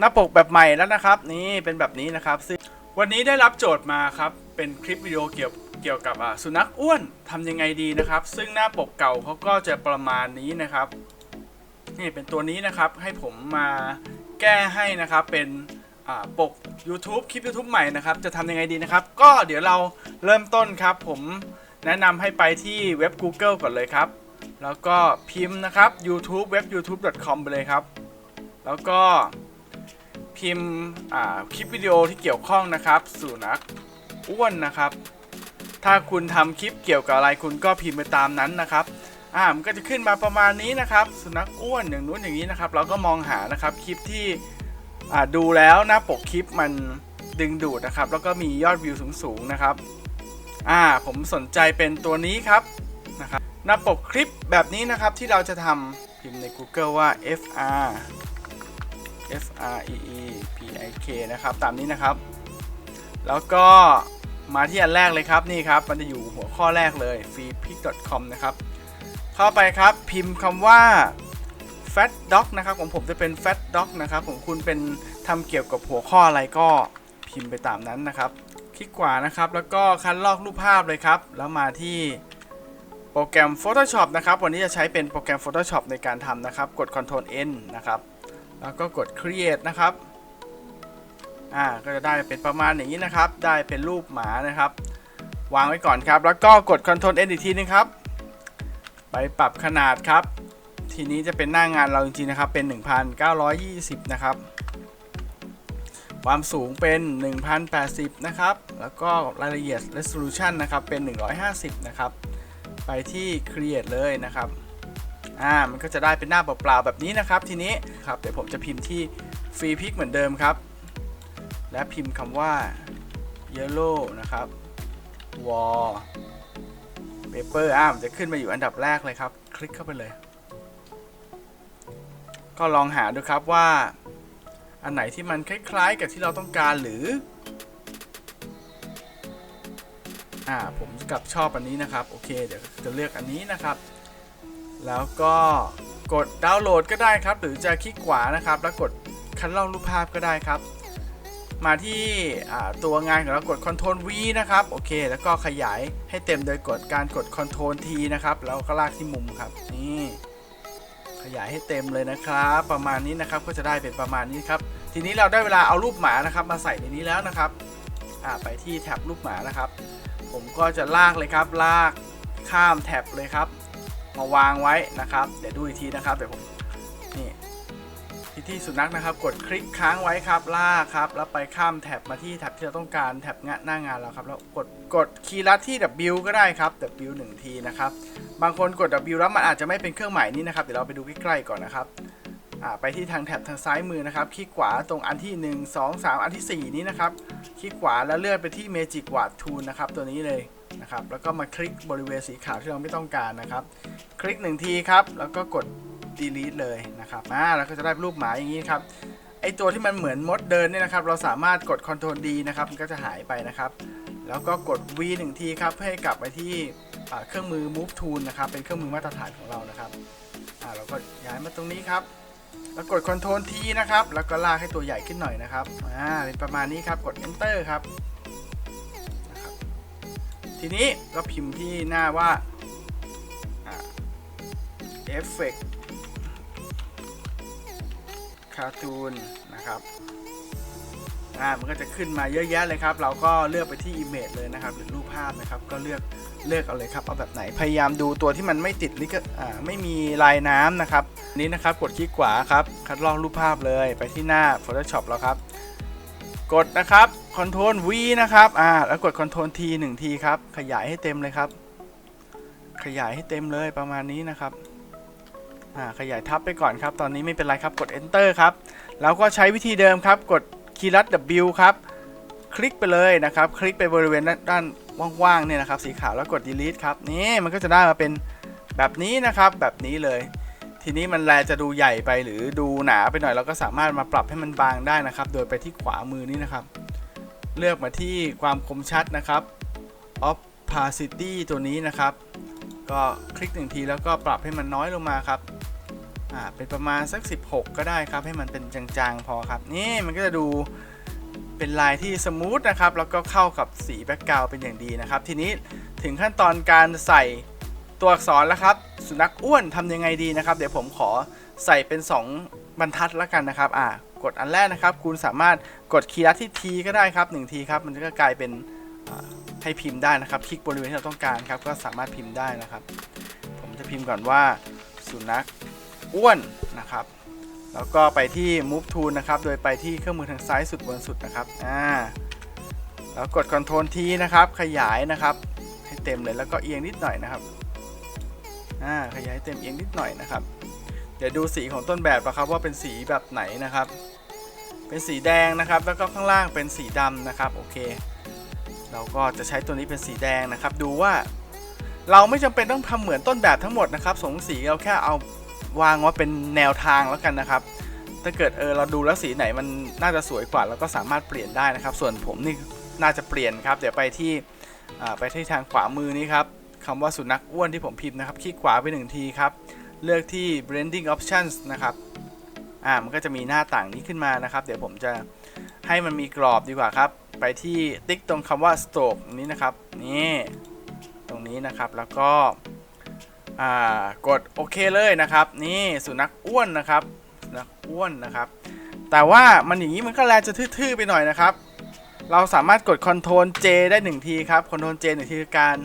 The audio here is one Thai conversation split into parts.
หน้าปกแบบใหม่แล้วนะครับ นี่เป็นแบบนี้นะครับซึ่งวันนี้ได้รับโจทย์มาครับ เป็นคลิปวิดีโอเกี่ยวเกี่ยวกับสุนัขอ้วนทำยังไงดีนะครับ ซึ่งหน้าปกเก่าเขาก็จะประมาณนี้นะครับ นี่เป็นตัวนี้นะครับให้ผมมาแก้ให้นะครับเป็นปก YouTube คลิป YouTube ใหม่นะครับ จะทำยังไงดีนะครับ ก็เดี๋ยวเราเริ่มต้นครับ ผมแนะนำให้ไปที่เว็บ Google ก่อนเลยครับ แล้วก็พิมพ์นะครับ YouTube เว็บ youtube.com ไปเลยครับ แล้วก็ พิมพ์คลิปวิดีโอที่เกี่ยวข้องนะครับ สุนัขอ้วนนะครับ ถ้าคุณทำคลิปเกี่ยวกับอะไรคุณก็พิมพ์ไปตามนั้นนะครับอ่ามันก็จะขึ้นมาประมาณนี้นะครับ สุนัขอ้วนอย่างนู้นอย่างนี้นะครับ เราก็มองหานะครับคลิปที่อ่าดูแล้วหน้าปกคลิปมันดึงดูดนะครับ แล้วก็มียอดวิวสูงๆนะครับอ่าผมสนใจเป็นตัวนี้ครับนะครับหน้าปกคลิปแบบนี้นะครับที่เราจะทำพิมพ์ใน Google ว่า fr f r e e p i k นะครับตามนี้นะครับ แล้วก็มาที่อันแรกเลยครับนี่ครับ มันจะอยู่หัวข้อแรกเลย freepick.com นะครับ เข้าไปครับพิมพ์คำว่า fat dog นะครับของผมจะเป็น fat dog นะครับของคุณเป็นทำเกี่ยวกับหัวข้ออะไรก็พิมพ์ไปตามนั้นนะครับ คลิกขวานะครับ แล้วก็คัดลอกรูปภาพเลยครับ แล้วมาที่โปรแกรม Photoshop นะครับ วันนี้จะใช้เป็นโปรแกรม Photoshop ในการทำนะครับ กด Ctrl N นะครับ แล้วก็กด create นะครับ อ่า ก็จะได้เป็นประมาณอย่างนี้นะครับ ได้เป็นรูปหมานะครับ วางไว้ก่อนครับ แล้วก็กด Ctrl N อีกทีนึงครับ ไปปรับขนาดครับ ทีนี้จะเป็นหน้างานเราจริงๆนะครับ เป็น 1920 นะครับ ความสูงเป็น 1080 นะครับ แล้วก็รายละเอียด resolution นะครับ เป็น 150 นะครับ ไปที่ create เลยนะครับ อ่ามันก็จะได้เป็นหน้าเปล่าๆแบบนี้นะครับ ทีนี้ครับเดี๋ยวผมจะพิมพ์ที่ free pick เหมือนเดิมครับ และพิมพ์คำว่า yellow นะครับ wall paper อ่ามันจะขึ้นมาอยู่อันดับแรกเลยครับ คลิกเข้าไปเลย ก็ลองหาดูครับว่า อันไหนที่มันคล้าย ๆ กับที่เราต้องการหรือ อ่าผมกลับชอบอันนี้นะครับ โอเค เดี๋ยวจะเลือกอันนี้นะครับ แล้วก็กดดาวน์โหลดก็ได้ครับ หรือจะคลิกขวานะครับ แล้วกดคัดลอกรูปภาพก็ได้ครับ มาที่ตัวงานของเรากด Ctrl V นะครับ โอเค แล้วก็ขยายให้เต็มโดยกดการกด Ctrl T นะครับ แล้วก็ลากที่มุมครับ นี่ ขยายให้เต็มเลยนะครับ ประมาณนี้นะครับ ก็จะได้เป็นประมาณนี้ครับ ทีนี้เราได้เวลาเอารูปหมานะครับ มาใส่ในนี้แล้วนะครับไปที่แท็บรูปหมานะครับ ผมก็จะลากเลยครับ ลากข้ามแท็บเลยครับ มาวางไว้นะครับ เดี๋ยวดูอีกทีนะครับเดี๋ยวผมนี่ที่ที่สุนัขนะครับ กดคลิกค้างไว้ครับลากครับ แล้วไปข้ามแท็บมาที่แท็บที่เราต้องการแท็บงะหน้างานเราครับแล้วกดกดคีย์ลัดที่ W ก็ได้ครับ W หนึ่งทีนะครับ บางคนกด W แล้วมันอาจจะไม่เป็นเครื่องหมายนี้นะครับเดี๋ยวเราไปดูใกล้ๆก่อนนะครับไปที่ทางแท็บทางซ้ายมือนะครับ คลิกขวาตรงอันที่ 1 2 3 อันทีสี่4 นี้นะครับ คลิกขวาแล้วเลื่อนไปที่ Magic Wand Tool นะครับ ตัวนี้เลย นะครับ แล้วก็มาคลิกบริเวณสีขาวที่เราไม่ต้องการนะครับ คลิกหนึ่งทีครับ แล้วก็กด delete เลยนะครับอ่าแล้วก็จะได้รูปหมาอย่างนี้ครับ ไอตัวที่มันเหมือนมดเดินเนี่ยนะครับ เราสามารถกด Ctrl D นะครับ มันก็จะหายไปนะครับ แล้วก็กด V หนึ่งทีครับ เพื่อให้กลับไปที่เครื่องมือ Move Tool นะครับ เป็นเครื่องมือมาตรฐานของเรานะครับอ่าเราก็ย้ายมาตรงนี้ครับแล้วกด Ctrl T นะครับ แล้วก็ลากให้ตัวใหญ่ขึ้นหน่อยนะครับ อ่า เป็นประมาณนี้ครับ กด Enter ครับ ทีนี้ก็พิมพ์ที่หน้าว่าเอ่า Effect Cartoon นะครับอ่ามันก็จะขึ้นมาเยอะแยะเลยครับ เราก็เลือกไปที่ Image เลยนะครับ หรือรูปภาพนะครับ ก็เลือกเลือกเอาเลยครับ เอาแบบไหน พยายามดูตัวที่มันไม่ติดลิขอ่าไม่มีลายน้ำนะครับ นี้นะครับ กดคลิกขวาครับ คัดลอกรูปภาพเลย ไปที่หน้า Photoshop แล้วครับ กดนะครับ Ctrl V นะครับ อ่า แล้วกด Ctrl T หนึ่งทีครับ ขยายให้เต็มเลยครับ ขยายให้เต็มเลยประมาณนี้นะครับ อ่า ขยายทับไปก่อนครับ ตอนนี้ไม่เป็นไรครับ กด Enter ครับ แล้วก็ใช้วิธีเดิมครับ กดคีย์ลัด W ครับ คลิกไปเลยนะครับ คลิกไปบริเวณด้านด้านว่างๆเนี่ยนะครับ สีขาวแล้วกด delete ครับ นี่มันก็จะได้มาเป็นแบบนี้นะครับ แบบนี้เลย ทีนี้มันแลจะดูใหญ่ไปหรือดูหนาไปหน่อยเราก็สามารถมาปรับให้มันบางได้นะครับ โดยไปที่ขวามือนี้นะครับ เลือกมาที่ความคมชัดนะครับ opacity ตัวนี้นะครับ ก็คลิกหนึ่งทีแล้วก็ปรับให้มันน้อยลงมาครับอ่าเป็นประมาณสัก 16 ก็ได้ครับ ให้มันเป็นจางๆพอครับ นี่มันก็จะดูเป็นลายที่สมูทนะครับ แล้วก็เข้ากับสีแบ็กกราวเป็นอย่างดีนะครับ ทีนี้ถึงขั้นตอนการใส่ตัวอักษรแล้วครับ สุนัขอ้วนทำยังไงดีนะครับ เดี๋ยวผมขอใส่เป็น 2 บรรทัดล้วกันนะครับ อ่ากดอันแรกนะครับ คุณสามารถกดคีย์ลัดที่ทีก็ได้ครับ1ทีครับ มันก็กลายเป็นให้พิมพ์ได้นะครับ คลิกบริเวณที่เราต้องการครับ ก็สามารถพิมพ์ได้นะครับ ผมจะพิมพ์ก่อนว่าสุนัขอ้วนนะครับ แล้วก็ไปที่ move tool นะครับ โดยไปที่เครื่องมือทางซ้ายสุดบนสุดนะครับ อ่า แล้วกด Ctrl T นะครับ ขยายนะครับ ให้เต็มเลย แล้วก็เอียงนิดหน่อยนะครับ อ่าขยายเต็มเอียงนิดหน่อยนะครับ เดี๋ยวดูสีของต้นแบบนะครับว่าเป็นสีแบบไหนนะครับ เป็นสีแดงนะครับ แล้วก็ข้างล่างเป็นสีดำนะครับโอเค เราก็จะใช้ตัวนี้เป็นสีแดงนะครับ ดูว่าเราไม่จำเป็นต้องทำเหมือนต้นแบบทั้งหมดนะครับสงสีเราแค่เอาวางว่าเป็นแนวทางแล้วกันนะครับถ้าเกิดเออเราดูแล้วสีไหนมันน่าจะสวยกว่าเราก็สามารถเปลี่ยนได้นะครับ ส่วนผมนี่น่าจะเปลี่ยนครับ เดี๋ยวไปที่ไปที่ทางขวามือนี้ครับ คำว่าสุนัขอ้วนที่ผมพิมพ์นะครับ คลิกขวาไปหนึ่งทีครับ เลือกที่ blending options นะครับอ่ามันก็จะมีหน้าต่างนี้ขึ้นมานะครับ เดี๋ยวผมจะให้มันมีกรอบดีกว่าครับ ไปที่ติ๊กตรงคำว่า stroke นี้นะครับ นี่ตรงนี้นะครับแล้วก็อ่ากดโอเคเลยนะครับ นี่สุนัขอ้วนนะครับสุนัขอ้วนนะครับ แต่ว่ามันอย่างนี้มันก็แลจะทื่อๆไปหน่อยนะครับ เราสามารถกด Ctrl J ได้หนึ่งทีครับ Ctrl J หนึ่งทีคือการ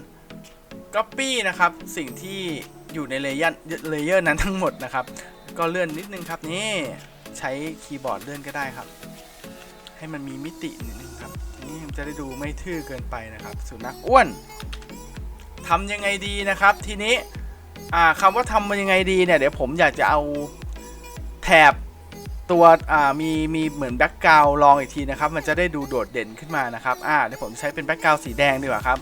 Copy นะครับสิ่งที่อยู่ในเลเยอร์เลเยอร์นั้นทั้งหมดนะครับ ก็เลื่อนนิดนึงครับนี่ใช้คีย์บอร์ดเลื่อนก็ได้ครับ ให้มันมีมิตินิดนึงครับนี่จะได้ดูไม่ทื่อเกินไปนะครับ สุนัขอ้วนทำยังไงดีนะครับ ทีนี้คำว่าทำมันยังไงดีเนี่ยเดี๋ยวผมอยากจะเอาแถบตัวมีมีเหมือนแบ็กกราวลองอีกทีนะครับ มันจะได้ดูโดดเด่นขึ้นมานะครับเดี๋ยวผมใช้เป็นแบ็กกราวสีแดงดีกว่าครับ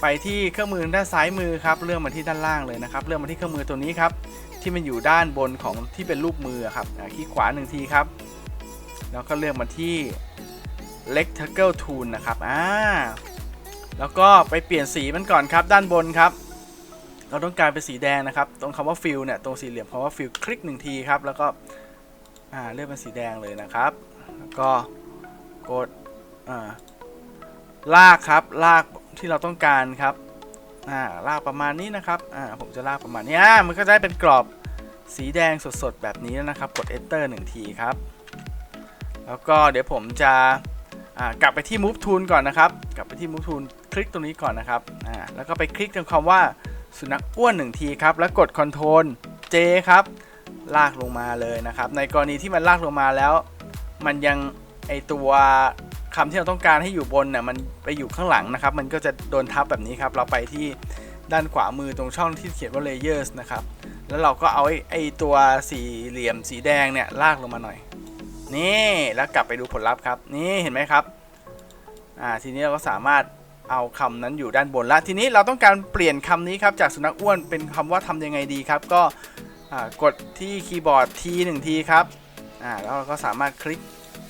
ไปที่เครื่องมือด้านซ้ายมือครับเลื่อนมาที่ด้านล่างเลยนะครับเลื่อนมาที่เครื่องมือตัวนี้ครับที่มันอยู่ด้านบนของที่เป็นรูปมือครับคลิกขวาหนึ่งทีครับ แล้วก็เลื่อนมาที่ rectangle tool นะครับอ่าแล้วก็ไปเปลี่ยนสีมันก่อนครับด้านบนครับ เราต้องการเป็นสีแดงนะครับ ตรงคำว่า fill เนี่ยตรงสี่เหลี่ยมคำว่า fill คลิกหนึ่งทีครับ แล้วก็อ่าเลือกเป็นสีแดงเลยนะครับ แล้วก็กดอ่าลากครับลาก ที่เราต้องการครับอ่าลากประมาณนี้นะครับอ่าผมจะลากประมาณนี้อ่ามันก็จะได้เป็นกรอบสีแดงสดๆ แบบนี้แล้วนะครับ กด enter หนึ่งทีครับ แล้วก็เดี๋ยวผมจะอ่ากลับไปที่ move tool ก่อนนะครับ กลับไปที่ move tool คลิกตรงนี้ก่อนนะครับอ่าแล้วก็ไปคลิกตรงคำว่าสุนัขอ้วนหนึ่งทีครับ แล้วกด control J ครับ ลากลงมาเลยนะครับ ในกรณีที่มันลากลงมาแล้ว มันยังไอตัว คำที่เราต้องการให้อยู่บนเนี่ยมันไปอยู่ข้างหลังนะครับ มันก็จะโดนทับแบบนี้ครับ เราไปที่ด้านขวามือตรงช่องที่เขียนว่า layers นะครับ แล้วเราก็เอาไอ้ไอตัวสี่เหลี่ยมสีแดงเนี่ยลากลงมาหน่อย นี่แล้วกลับไปดูผลลัพธ์ครับ นี่เห็นไหมครับ อ่าทีนี้เราก็สามารถเอาคำนั้นอยู่ด้านบนแล้วทีนี้เราต้องการเปลี่ยนคำนี้ครับจากสุนัขอ้วนเป็นคำว่าทำยังไงดีครับ ก็กดที่คีย์บอร์ดทีหนึ่งทีครับอ่าแล้วเราก็สามารถคลิก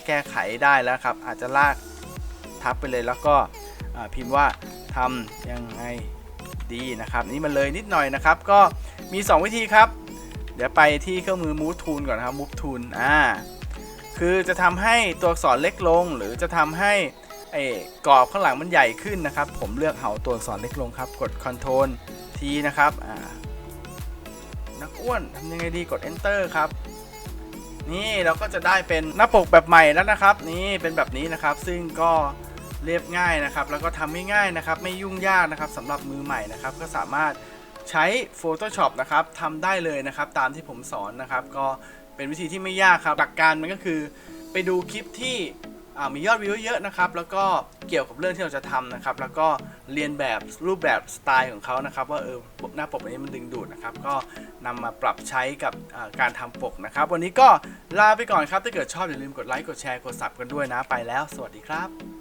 แก้ไขได้แล้วครับ อาจจะลากทับไปเลยแล้วก็พิมพ์ว่าทำยังไงดีนะครับ นี่มันเลยนิดหน่อยนะครับ ก็มี 2 วิธีครับ เดี๋ยวไปที่เครื่องมือ move tool ก่อนนะครับ move tool อ่าคือจะทำให้ตัวอักษรเล็กลง หรือจะทำให้ไอ้กรอบข้างหลังมันใหญ่ขึ้นนะครับ ผมเลือกเหาตัวอักษรเล็กลงครับ กด Ctrl T นะครับอ่านักอ้วนทำยังไงดีกด Enter ครับ นี่เราก็จะได้เป็นหน้าปกแบบใหม่แล้วนะครับ นี่เป็นแบบนี้นะครับ ซึ่งก็เรียบง่ายนะครับ แล้วก็ทำง่ายๆนะครับ ไม่ยุ่งยากนะครับสำหรับมือใหม่นะครับ ก็สามารถใช้ Photoshop นะครับทำได้เลยนะครับ ตามที่ผมสอนนะครับ ก็เป็นวิธีที่ไม่ยากครับ หลักการมันก็คือไปดูคลิปที่มียอดวิวเยอะนะครับ แล้วก็เกี่ยวกับเรื่องที่เราจะทำนะครับ แล้วก็ เรียนแบบรูปแบบสไตล์ของเขานะครับ ว่าเออหน้าปกอันนี้มันดึงดูดนะครับ ก็นำมาปรับใช้กับการทำปกนะครับ วันนี้ก็ลาไปก่อนครับถ้าเกิดชอบอย่าลืมกดไลค์กดแชร์กดซับกันด้วยนะไปแล้ว สวัสดีครับ